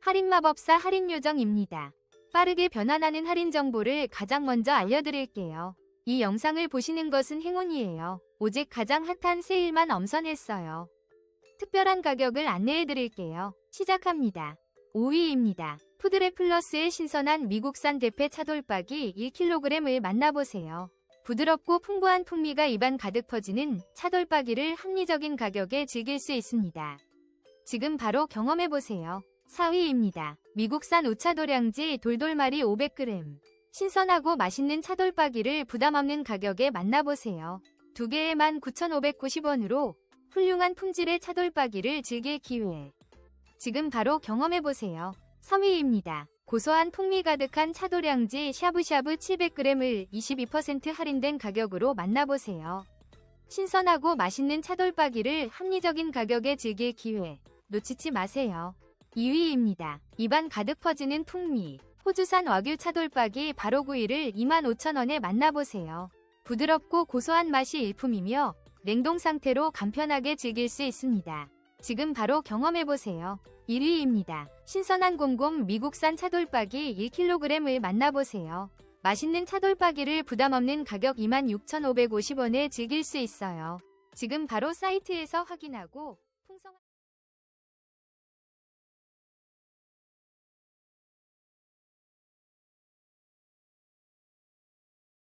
할인마법사 할인요정입니다. 빠르게 변환하는 할인 정보를 가장 먼저 알려드릴게요. 이 영상을 보시는 것은 행운이에요. 오직 가장 핫한 세일만 엄선했어요. 특별한 가격을 안내해드릴게요. 시작합니다. 5위입니다. 푸드랩 플러스의 신선한 미국산 대패 차돌박이 1kg을 만나보세요. 부드럽고 풍부한 풍미가 입안 가득 퍼지는 차돌박이를 합리적인 가격에 즐길 수 있습니다. 지금 바로 경험해보세요. 4위입니다. 미국산 우차 도량지 돌돌말이 500g. 신선하고 맛있는 차돌박이를 부담 없는 가격에 만나보세요. 두 개에 19,590원으로 훌륭한 품질의 차돌박이를 즐길 기회. 지금 바로 경험해보세요. 3위입니다. 고소한 풍미 가득한 차돌량지 샤브샤브 700g을 22% 할인된 가격으로 만나보세요. 신선하고 맛있는 차돌박이를 합리적인 가격에 즐길 기회. 놓치지 마세요. 2위입니다. 입안 가득 퍼지는 풍미. 호주산 와규 차돌박이 바로 구이를 25,000원에 만나보세요. 부드럽고 고소한 맛이 일품이며 냉동 상태로 간편하게 즐길 수 있습니다. 지금 바로 경험해보세요. 1위입니다. 신선한 곰곰 미국산 차돌박이 1kg을 만나보세요. 맛있는 차돌박이를 부담 없는 가격 26,550원에 즐길 수 있어요. 지금 바로 사이트에서 확인하고